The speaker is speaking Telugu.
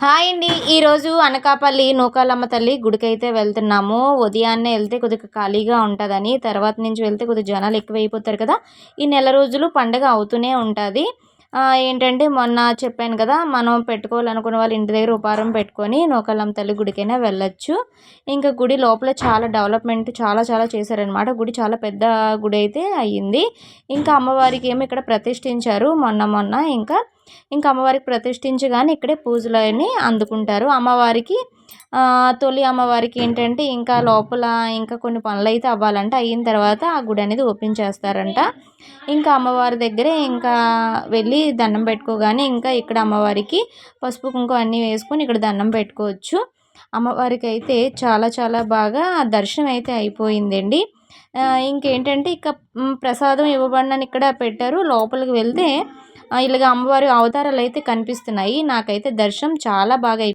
హాయ్ అండి. ఈరోజు అనకాపల్లి నూకాలమ్మ తల్లి గుడికైతే వెళ్తున్నాము. ఉదయాన్నే వెళ్తే కొద్దిగా ఖాళీగా ఉంటుందని తర్వాత నుంచి వెళ్తే కొద్దిగా జనాలు ఎక్కువైపోతారు కదా. ఈ నెల రోజులు పండగ అవుతూనే ఉంటుంది. ఏంటంటే మొన్న చెప్పాను కదా మనం పెట్టుకోవాలనుకున్న వాళ్ళు ఇంటి దగ్గర ఉపారం పెట్టుకొని నూకాలమ్మ తల్లి గుడికైనా వెళ్ళొచ్చు. ఇంకా గుడి లోపల చాలా డెవలప్మెంట్ చాలా చాలా చేశారనమాట గుడి చాలా పెద్ద గుడి అయితే అయ్యింది. ఇంకా అమ్మవారికి ఏమో ఇక్కడ ప్రతిష్ఠించారు మొన్న మొన్న. ఇంకా ఇంకా అమ్మవారికి ప్రతిష్ఠించగానే ఇక్కడే పూజలు అని అందుకుంటారు. అమ్మవారికి తొలి అమ్మవారికి ఏంటంటే ఇంకా లోపల ఇంకా కొన్ని పనులు అయితే అవ్వాలంటే. అయిన తర్వాత ఆ గుడి అనేది ఓపెన్ చేస్తారంట. ఇంకా అమ్మవారి దగ్గరే ఇంకా వెళ్ళి దండం పెట్టుకోగానే ఇంకా ఇక్కడ అమ్మవారికి పసుపు కుంకుమ అన్నీ వేసుకొని ఇక్కడ దండం పెట్టుకోవచ్చు. అమ్మవారికి అయితే చాలా చాలా బాగా దర్శనం అయితే అయిపోయిందండి. ఇంకేంటంటే ఇక ప్రసాదం ఇవ్వబడినని ఇక్కడ పెట్టారు. లోపలికి వెళ్తే ఇలాగ అమ్మవారి అవతారాలు అయితే కనిపిస్తున్నాయి. నాకైతే దర్శనం చాలా బాగా